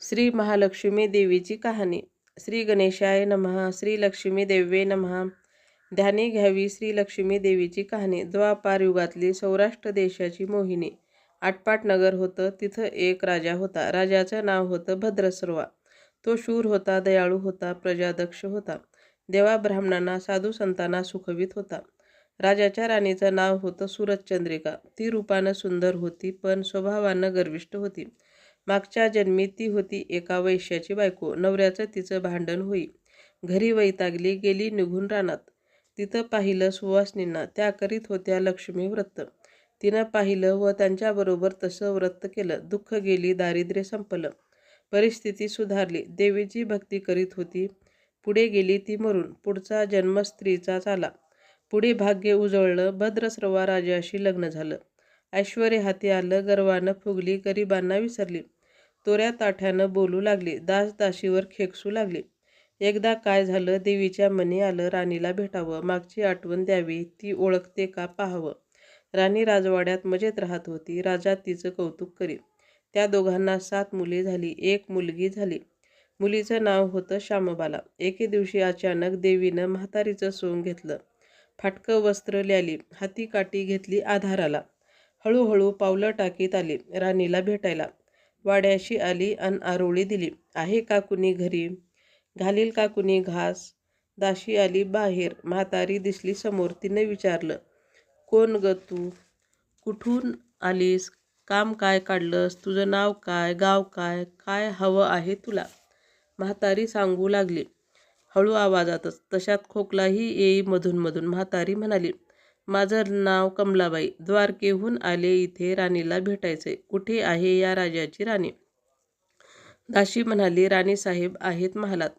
श्री महालक्ष्मी देवीची कहाणी. श्री गणेशाय नमहा श्री लक्ष्मी देवे नमहा ध्यानी घ्यावी श्री लक्ष्मी देवीची कहाणी. द्वापार युगातली सौराष्ट्र देशाची मोहिनी. आटपाट नगर होतं तिथं एक राजा होता. राजाचं नाव होतं भद्रसर्वा. तो शूर होता दयाळू होता प्रजादक्ष होता. देवा ब्राह्मणांना साधू संतांना सुखवित होता. राजाच्या राणीचं नाव होतं सूरजचंद्रिका. ती रूपानं सुंदर होती पण स्वभावानं गर्विष्ट होती. मागच्या जन्मी ती होती एका वैश्याची बायको. नवऱ्याचं तिचं भांडण होई. घरी वैतागली गेली निघून रानात. तिथं पाहिलं सुवासनींना त्या करीत होत्या लक्ष्मी व्रत. तिनं पाहिलं व त्यांच्याबरोबर तसं व्रत केलं. दुःख गेली दारिद्र्य संपलं. परिस्थिती सुधारली. देवीची भक्ती करीत होती. पुढे गेली ती मरून. पुढचा जन्म स्त्रीचा झाला पुढे भाग्य उजळलं. भद्रस्रवा राजाशी लग्न झालं. ऐश्वर्य हाती आलं. गर्वानं फुगली. गरिबांना विसरली. तोऱ्या ताठ्यानं बोलू लागली. दास दाशीवर खेकसू लागली. एकदा काय झालं देवीच्या मनी आलं राणीला भेटावं. मागची आठवण द्यावी ती ओळखते का पाहावं. राणी राजवाड्यात मजेत राहत होती. राजा तिचं कौतुक करी त्या दोघांना सात मुले झाली. एक मुलगी झाली. मुलीचं नाव होतं श्यामबाला. एके दिवशी अचानक देवीनं म्हातारीचं सोंग घेतलं. फाटकं वस्त्र ल्याली. हाती काठी घेतली आधाराला. हळूहळू पावलं टाकीत आली. राणीला भेटायला. वाड्याशी आली अन आरोळी दिली. आहे का कुणी घरी? घालील का कुणी घास? दाशी आली बाहेर. म्हातारी दिसली समोर. तिनं विचारलं कोण ग तू? कुठून आलीस? काम काय काढलंस? तुझं नाव काय? गाव काय? काय हवं आहे तुला? म्हातारी सांगू लागली. हळू आवाजातच. तशात खोकलाही येई मधून मधून. म्हातारी म्हणाली माझं नाव कमलाबाई. द्वारकेहून आले इथे राणीला भेटायचे. कुठे आहे या राजाची राणी? दाशी म्हणाली राणीसाहेब आहेत महालात.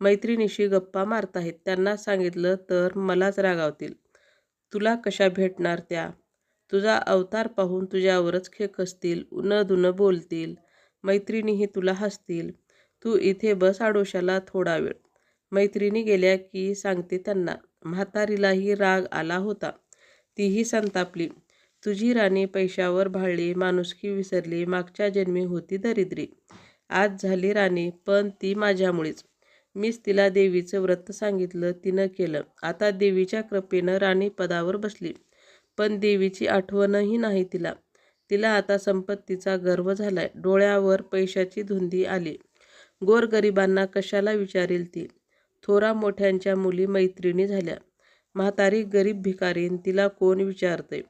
मैत्रिणीशी गप्पा मारत आहेत त्यांना सांगितलं तर मलाच रागावतील. तुला कशा भेटणार त्या? तुझा अवतार पाहून तुझ्यावरच खेकसतील न दुनं बोलतील. मैत्रिणीही तुला हसतील. तू इथे बस आडोशाला थोडा वेळ. मैत्रिणी गेल्या की सांगते त्यांना. म्हातारीलाही राग आला होता. तीही संतापली. तुझी राणी पैशावर भाळली माणुसकी विसरली मागच्या जन्मी होती दरिद्री. आज झाली राणी पण ती माझ्यामुळेच. मीच तिला देवीचं व्रत सांगितलं तिनं केलं. आता देवीच्या कृपेनं राणी पदावर बसली. पण देवीची आठवणही नाही तिला. तिला आता संपत्तीचा गर्व झालाय. डोळ्यावर पैशाची धुंदी आली. गोरगरिबांना कशाला विचारेल ती? थोरा मोठ्यांच्या मुली मैत्रिणी झाल्या. म्हातारी गरीब भिकारीन तिला कोण विचारतंय?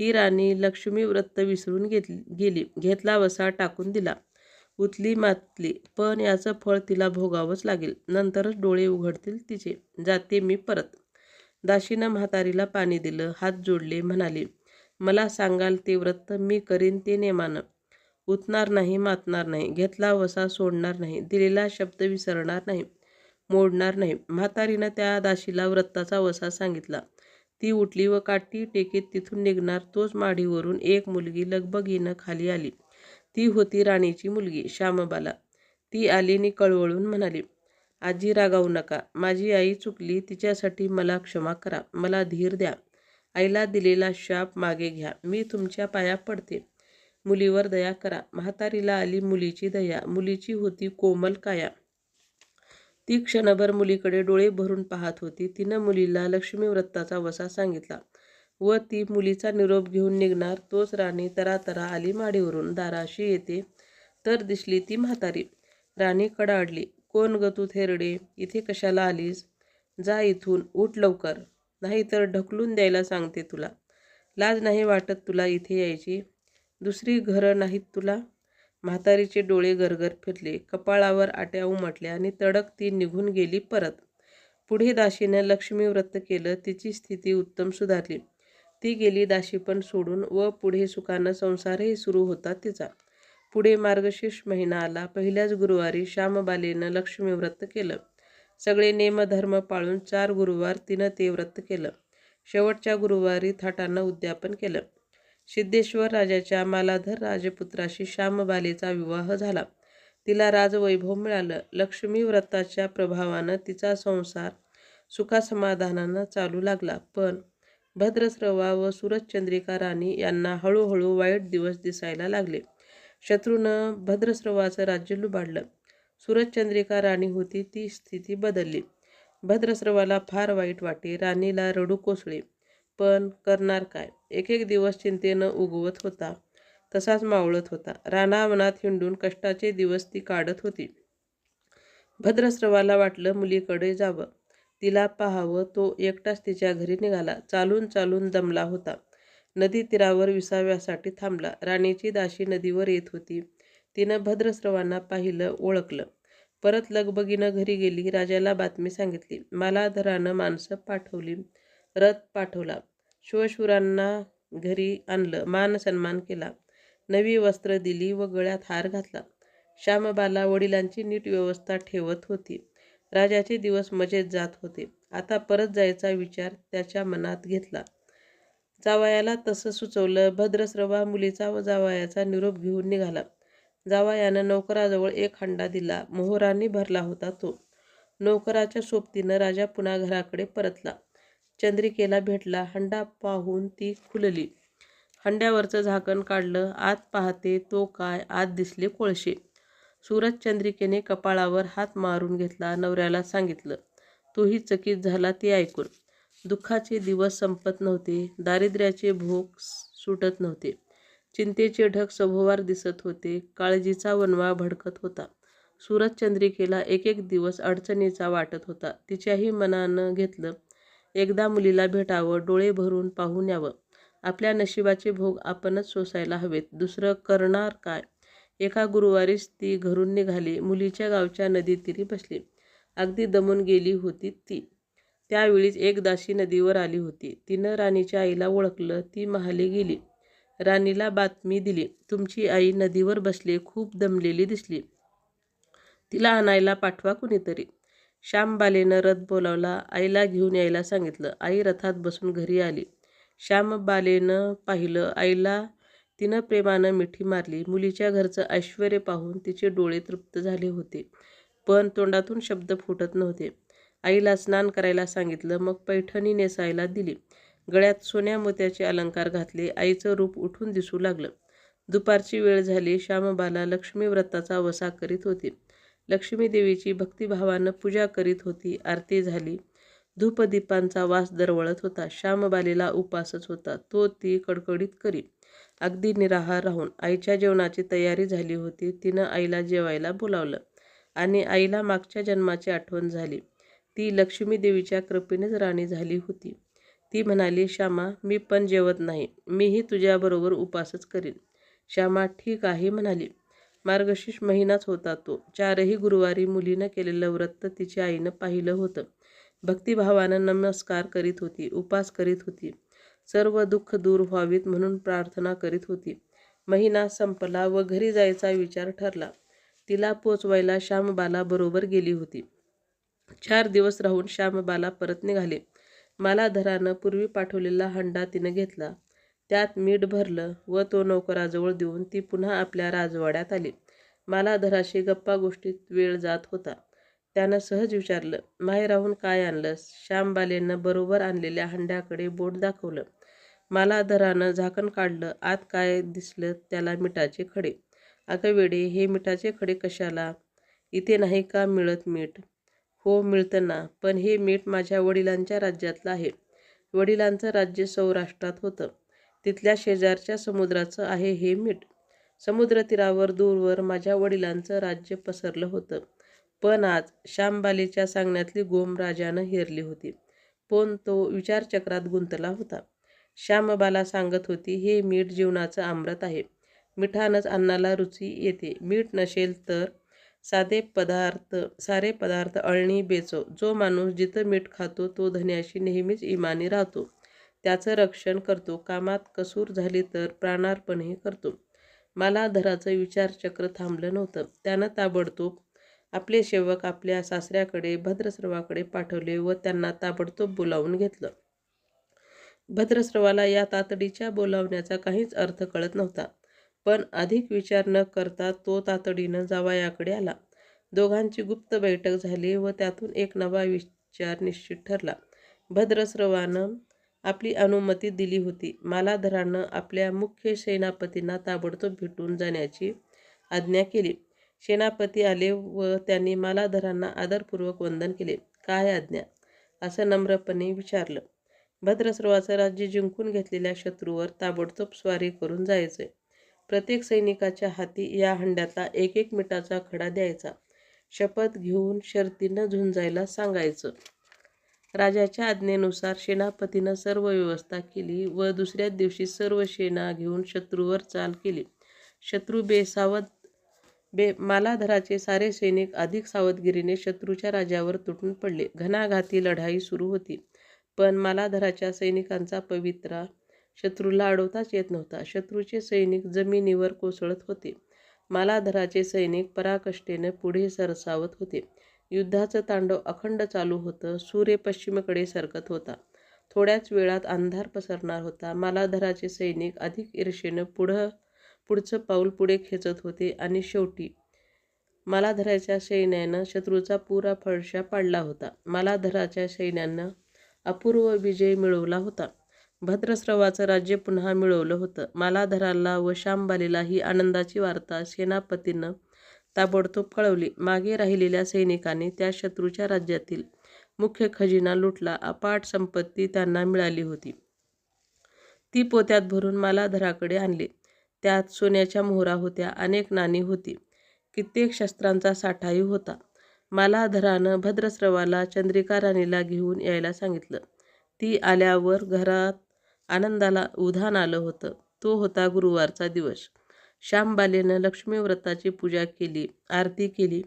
ही राणी लक्ष्मी व्रत विसरून घेतली गेली. घेतला वसा टाकून दिला. उतली मातली पण याचं फळ तिला भोगावंच लागेल. नंतरच डोळे उघडतील तिचे. जाते मी परत. दाशीनं म्हातारीला पाणी दिलं हात जोडले म्हणाले मला सांगाल ते व्रत मी करीन ते नेमानं. उतणार नाही मातणार नाही. घेतला वसा सोडणार नाही. दिलेला शब्द विसरणार नाही. मोडणार नाही. म्हातारीनं त्या दाशीला व्रताचा वसा सांगितला. ती उठली व काठी टेकीत तिथून निघणार तोच माढीवरून एक मुलगी लगबगीनं खाली आली. ती होती राणीची मुलगी श्यामबाला. ती आली नि कळवळून म्हणाली आजी रागावू नका. माझी आई चुकली तिच्यासाठी मला क्षमा करा. मला धीर द्या. आईला दिलेला शाप मागे घ्या. मी तुमच्या पाया पडते. मुलीवर दया करा. म्हातारीला आली मुलीची दया. मुलीची होती कोमल काया. ती क्षणभर मुलीकडे डोळे भरून पाहत होती. तिनं मुलीला लक्ष्मी व्रताचा वसा सांगितला व ती मुलीचा निरोप घेऊन निघणार. तोच राणी तरातरा आली माडीवरून. दाराशी येते तर दिसली ती म्हातारी. राणी कडाडली कोण ग तू थेरडे? इथे कशाला आलीस? जा इथून उठ लवकर. नाहीतर ढकलून द्यायला सांगते तुला. लाज नाही वाटत तुला इथे यायची. दुसरी घरं नाहीत तुला? म्हातारीचे डोळे गरगर फिरले. कपाळावर आट्या उमटल्या आणि तडक ती निघून गेली परत. पुढे दाशीनं लक्ष्मी व्रत केलं तिची स्थिती उत्तम सुधारली. ती गेली दाशीपण सोडून व पुढे सुखानं संसारही सुरू होता तिचा. पुढे मार्गशीर्ष महिना आला. पहिल्याच गुरुवारी श्यामबालेनं लक्ष्मी व्रत केलं. सगळे नेमधर्म पाळून चार गुरुवार तिनं ते व्रत केलं. शेवटच्या गुरुवारी थाटानं उद्यापन केलं. सिद्धेश्वर राजाच्या मालाधर राजपुत्राशी श्यामबालेचा विवाह झाला. तिला राजवैभव मिळालं. लक्ष्मी व्रताच्या प्रभावानं तिचा संसार सुखासमाधानानं चालू लागला. पण भद्रस्रवा व सूरजचंद्रिका राणी यांना हळूहळू वाईट दिवस दिसायला लागले. शत्रूनं भद्रस्रवाचं राज्य लुबाडलं. सूरजचंद्रिका राणी होती ती स्थिती बदलली. भद्रस्रवाला फार वाईट वाटे. राणीला रडू कोसळे. पण करणार काय? एक एक दिवस चिंतेनं उगवत होता. तसाच मावळत होता. रानावनात हिंडून कष्टाचे दिवस ती काढत होती. भद्रस्रवाला वाटलं मुलीकडे जावं. तिला पाहावं तो एकटाच तिच्या घरी निघाला. चालून चालून दमला होता. नदी तीरावर विसाव्यासाठी थांबला. राणीची दाशी नदीवर येत होती. तिनं भद्रस्रवांना पाहिलं ओळखलं. परत लगबगीनं घरी गेली. राजाला बातमी सांगितली. मालाधरानं माणसं पाठवली. रथ पाठवला. शिवशूरांना घरी आणलं मान सन्मान केला. नवी वस्त्र दिली व गळ्यात हार घातला. श्यामबाला वडिलांची नीट व्यवस्था ठेवत होती. राजाचे दिवस मजेत जात होते. आता परत जायचा विचार त्याच्या मनात घेतला. जावयाला तसं सुचवलं भद्रस्रवा मुलीचा व जावयाचा निरोप घेऊन निघाला. जावयानं नौकराजवळ एक हंडा दिला. मोहरांनी भरला होता तो. नौकराच्या सोबतीनं राजा पुन्हा घराकडे परतला. चंद्रिकेला भेटला. हंडा पाहून ती खुलली. हंड्यावरचं झाकण काढलं. आत पाहते तो काय? आत दिसले कोळशे. सूरज चंद्रिकेने कपाळावर हात मारून घेतला. नवऱ्याला सांगितलं तोही चकित झाला ते ऐकून. दुःखाचे दिवस संपत नव्हते. दारिद्र्याचे भोग सुटत नव्हते. चिंतेचे ढग सभोवार दिसत होते. काळजीचा वनवा भडकत होता. सूरज चंद्रिकेला एक एक दिवस अडचणीचा वाटत होता. तिच्याही मनानं घेतलं एकदा मुलीला भेटावं डोळे भरून पाहून यावं. आपल्या नशिबाचे भोग आपणच सोसायला हवेत. दुसरं करणार काय? एका गुरुवारीच ती घरून निघाली. मुलीच्या गावच्या नदीतीरी बसली. अगदी दमून गेली होती ती. त्यावेळीच एक दासी नदीवर आली होती. तिनं राणीच्या आईला ओळखलं. ती महाली गेली. राणीला बातमी दिली. तुमची आई नदीवर बसली. खूप दमलेली दिसली. तिला आणायला पाठवा कुणीतरी. श्यामबालेनं रथ बोलावला आईला घेऊन यायला सांगितलं. आई रथात बसून घरी आली. श्यामबालेनं पाहिलं आईला तिनं प्रेमानं मिठी मारली. मुलीच्या घरचं ऐश्वर पाहून तिचे डोळे तृप्त झाले होते पण तोंडातून शब्द फुटत नव्हते. आईला स्नान करायला सांगितलं मग पैठणी नेसायला दिली. गळ्यात सोन्या मोत्याचे अलंकार घातले. आईचं रूप उठून दिसू लागलं. दुपारची वेळ झाली. श्यामबाला लक्ष्मी व्रताचा वसा करीत होती. लक्ष्मीदेवीची भक्तिभावानं पूजा करीत होती आरती झाली. धूपदीपांचा वास दरवळत होता. श्यामबालीला उपासच होता. तो ती कडकडीत करी. अगदी निराहार राहून आईच्या जेवणाची तयारी झाली होती. तिनं आईला जेवायला बोलावलं आणि आईला मागच्या जन्माची आठवण झाली. ती लक्ष्मीदेवीच्या कृपेनेच राणी झाली होती. ती म्हणाली श्यामा मी पण जेवत नाही. मीही तुझ्याबरोबर उपासच करीन. श्यामा ठीक आहे म्हणाली. मार्गशीर्ष महिनाच होता तो. चारही गुरुवारी मुलीनं केलेलं व्रत तिच्या आईनं पाहिलं होतं. भक्तिभावानं नमस्कार करीत होती उपास करीत होती. सर्व दुःख दूर व्हावीत म्हणून प्रार्थना करीत होती. महिना संपला व घरी जायचा विचार ठरला. तिला पोचवायला श्यामबाला बरोबर गेली होती. चार दिवस राहून श्यामबाला परत निघाले. मालाधरानं पूर्वी पाठवलेला हंडा तिनं घेतला. त्यात मीठ भरलं व तो नोकराजवळ देऊन ती पुन्हा आपल्या राजवाड्यात आली. मालाधराशी गप्पा गोष्टीत वेळ जात होता. त्यानं सहज विचारलं माहेराहून काय आणलंस? श्यामबालेनं बरोबर आणलेल्या हंड्याकडे बोट दाखवलं. मालाधरानं झाकण काढलं आत काय दिसलं त्याला मिठाचे खडे. अगं वेडे हे मिठाचे खडे कशाला? इथे नाही का मिळत मीठ? हो मिळतं ना पण हे मीठ माझ्या वडिलांच्या राज्यातलं आहे. वडिलांचं राज्य सौराष्ट्रात होतं. तिथल्या शेजारच्या समुद्राचं आहे हे मीठ. समुद्रतीरावर दूरवर माझ्या वडिलांचं राज्य पसरलं होतं. पण आज श्यामबालेच्या सांगण्यातली गोम राजानं हेरली होती. पण तो विचारचक्रात गुंतला होता. श्यामबाला सांगत होती हे मीठ जीवनाचं अमृत आहे. मिठानंच अन्नाला रुची येते. मीठ नसेल तर साधे पदार्थ सारे पदार्थ अळणी बेचो. जो माणूस जिथं मीठ खातो तो धन्याशी नेहमीच इमानी राहतो. त्याचं रक्षण करतो. कामात कसूर झाली तर प्राणार्पणही करतो. मला धराचं विचारचक्र थांबलं नव्हतं. त्यानं ताबडतोब आपले सेवक आपल्या सासऱ्याकडे भद्रस्रवाकडे पाठवले व त्यांना ताबडतोब बोलावून घेतलं. भद्रस्रवाला या तातडीच्या बोलावण्याचा काहीच अर्थ कळत नव्हता. पण अधिक विचार न करता तो तातडीनं जावयाकडे आला. दोघांची गुप्त बैठक झाली व त्यातून एक नवा विचार निश्चित ठरला. भद्रस्रवानं आपली अनुमती दिली होती. मालाधरानं आपल्या मुख्य सेनापतींना ताबडतोब भेटून जाण्याची आज्ञा केली. सेनापती आले व त्यांनी मालाधरांना आदरपूर्वक वंदन केले. काय आज्ञा असं नम्रपणे विचारलं. भद्रस्रवाचं राज्य जिंकून घेतलेल्या शत्रूवर ताबडतोब स्वारी करून जायचे. प्रत्येक सैनिकाच्या हाती या हंड्यातला एक एक मिठाचा खडा द्यायचा. शपथ घेऊन शर्तीनं झुंजायला सांगायचं. राजाच्या आज्ञेनुसार सेनापतीनं सर्व व्यवस्था केली व दुसऱ्याच दिवशी सर्व सेना घेऊन शत्रूवर चाल केली. शत्रू बेसावध बे मालाधराचे सारे सैनिक अधिक सावधगिरीने शत्रूच्या राजावर तुटून पडले. घणाघाती लढाई सुरू होती पण मालाधराच्या सैनिकांचा पवित्रा शत्रूला अडवताच येत नव्हता. शत्रूचे सैनिक जमिनीवर कोसळत होते. मालाधराचे सैनिक पराकष्टेने पुढे सरसावत होते. युद्धाचं तांडव अखंड चालू होतं. सूर्य पश्चिमेकडे सरकत होता. थोड्याच वेळात अंधार पसरणार होता. मालाधराचे सैनिक अधिक ईर्षेनं पुढं पुढचं पाऊल पुढे खेचत होते आणि शेवटी मालाधराच्या सैन्यानं शत्रूचा पुरा फळशा पाडला होता. मालाधराच्या सैन्यानं अपूर्व विजय मिळवला होता. भद्रस्रवाचं राज्य पुन्हा मिळवलं होतं. मालाधराला व शांबालीला ही आनंदाची वार्ता सेनापतीनं ताबडतोब कळवली मागे राहिलेल्या सैनिकांनी त्या शत्रूच्या राज्यातील मुख्य खजिना लुटला. अपाट संपत्ती त्यांना मिळाली होती. ती पोत्यात भरून मालाधराकडे आणली. त्यात सोन्याच्या मोहरा होत्या. अनेक नाणी होती. कित्येक शस्त्रांचा साठाही होता. मालाधरानं भद्रस्रवाला चंद्रिका राणीला घेऊन यायला सांगितलं. ती आल्यावर घरात आनंदाला उधाण आलं होतं. तो होता गुरुवारचा दिवस. श्यामबालेनं लक्ष्मी व्रताची पूजा केली आरती केली.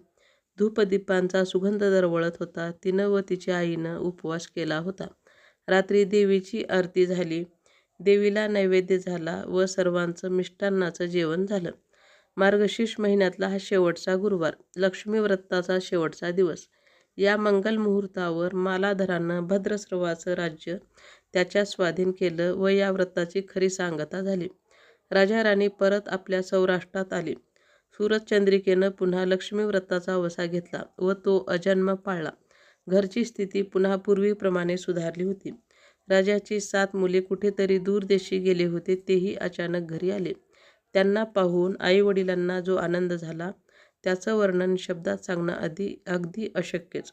धूपदीपांचा सुगंध दरवळत होता. तिनं व तिच्या आईनं उपवास केला होता. रात्री देवीची आरती झाली. देवीला नैवेद्य झाला व सर्वांचं मिष्टान्नाचं जेवण झालं. मार्गशीर्ष महिन्यातला हा शेवटचा गुरुवार लक्ष्मी व्रताचा शेवटचा दिवस. या मंगल मुहूर्तावर मालाधरानं भद्रस्रवाचं राज्य त्याच्या स्वाधीन केलं व या व्रताची खरी सांगता झाली. राजाराणी परत आपल्या सौराष्ट्रात आली. सूरजचंद्रिकेनं पुन्हा लक्ष्मी व्रताचा वसा घेतला व तो अजन्म पाळला. घरची स्थिती पुन्हा पूर्वीप्रमाणे सुधारली होती. राजाची सात मुले कुठेतरी दूरदेशी गेले होते तेही अचानक घरी आले. त्यांना पाहून आईवडिलांना जो आनंद झाला त्याचं वर्णन शब्दात सांगणं अधी अगदी अशक्यच.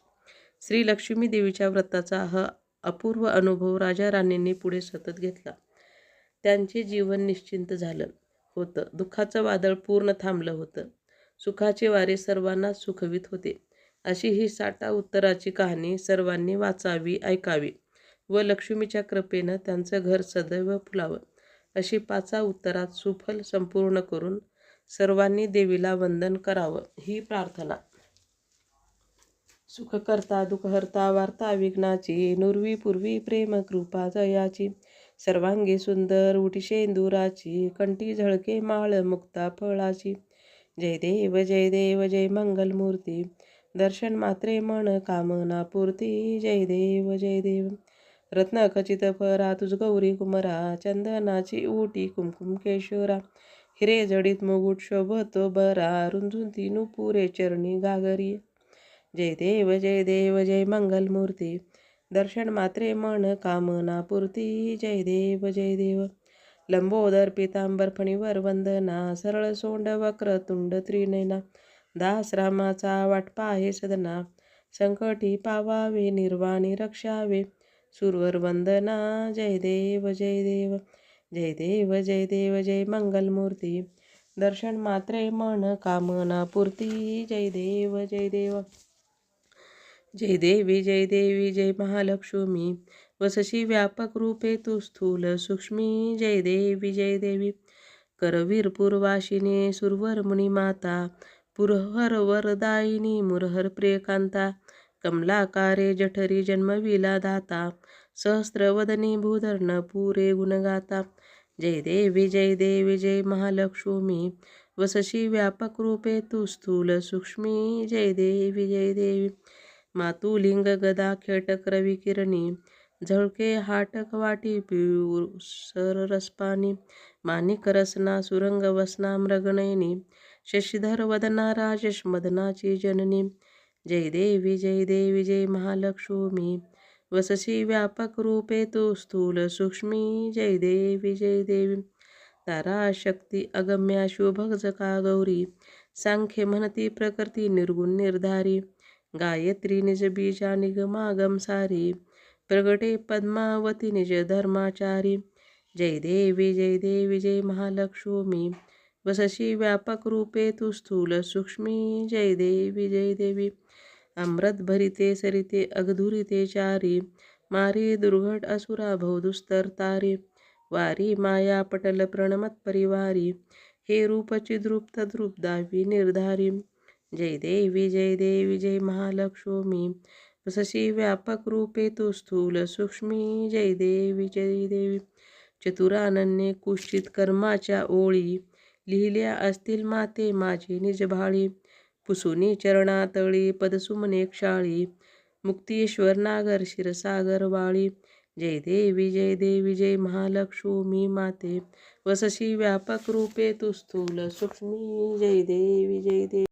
श्री लक्ष्मी देवीच्या व्रताचा हा अपूर्व अनुभव राजा राणींनी पुढे सतत घेतला. त्यांचे जीवन निश्चिंत झालं होतं. दुःखाचं वादळ पूर्ण थांबलं होतं. सुखाचे वारे सर्वांना सुखवीत होते. अशी ही साठा उत्तराची कहाणी सर्वांनी वाचावी ऐकावी व लक्ष्मीच्या कृपेनं त्यांचं घर सदैव फुलावं. अशी पाचा उत्तरात सुफल संपूर्ण करून सर्वांनी देवीला वंदन करावं ही प्रार्थना. सुखकर्ता दुःखहर्ता वार्ता विघ्नाची नुर्वी पूर्वी प्रेम कृपा जयाची सर्वांगी सुंदर उटिशेंदुराची कंठी झळके माळ मुक्ता फळाची. जय देव जय देव जय मंगलमूर्ती. दर्शन मात्रे मन कामना पूर्ती. जय देव जय देव. रत्न खचित फरा तुझ गौरी कुमरा चंदनाची उटी कुमकुम केशोरा. हिरे जडीत मुगुट शोभतो बरा रुंजून तीनु पुरे चरणी गागरी जय देव जय देव जय मंगलमूर्ती. दर्शन मात्रे मन कामना पूर्ती जय देव जय देव लंबोदर पितांबर फणीवर वंदना सरळ सोंड वक्र तुंड त्रिनयना दास रामाचा वाटपा आहे सदना संकटी पावावे निर्वाणी रक्षावे सुरवर वंदना जय देव जय देव जय देव जय देव जय मंगलमूर्ती दर्शन मात्रे मन कामना पूर्ती जय देव जय देव जय देवी जय देवी जय महालक्ष्मी. वसशी व्यापक रूपे तू स्थूल सूक्ष्मी. जय देवी जय देवी. करवीर पूर्वाशिनी सुरवर मुनिमाता पुरहर वरदायिनी मुरहर प्रियकांता. कमलाकारे जठरी जन्मविला दाता. सहस्रवदनी भूधर्ण पुरे गुणगाता. जय देवी जय देवी जय महालक्ष्मी. वसशी व्यापक रूपे तू स्थूल सूक्ष्मी. जय देवी जय देवी. मातुलिंग गदा खेटक रवी किरणी झळके हाटक वाटी पिऊर सररसपानी माणिक रसना सुरंग वसना मृगनयनी शशिधर वदना राजेश मदनाची जननी जय देवी जय देवी जय महालक्ष्मी वसशी व्यापक रूपे तू स्थूल सूक्ष्मी जय देवी जय देवी तारा शक्ती अगम्या शुभजका गौरी सांख्य म्हणती प्रकृती निर्गुण निर्धारी गायत्री निज बीजा निगमागम सारी प्रगटे पद्मावती निज धर्माचारी. जय देवी जय देवी जय महालक्ष्मी. वसशी व्यापक रूपे तू स्थूल सूक्ष्मी. जय देवी जय देवी. अमृत भरिते सरिते अगधुरिते चारी. मारी दुर्घट असुरा भवदुस्तर तारी. वारी माया पटल प्रणमत परिवारी. हे रूप चिद्रूप तद्रूप दावी निर्धारी. जय देवी जय देवी जय महालक्ष्मी. वसशी व्यापक रूपे तू स्थूल सूक्ष्मी. जय देवी जय देवी. चतुरानन्ये कुश्चित कर्माच्या ओळी. लिहिल्या असतील माते माझी निजभाळी पुसुनी चरणातळी पदसुमने क्षाळी. मुक्तीश्वर नागर क्षीरसागर वाळी. जय देवी जय देवी जय महालक्ष्मी माते. वसशी व्यापक रूपे तू स्थूल सूक्ष्मी. जय देवी जय देवी.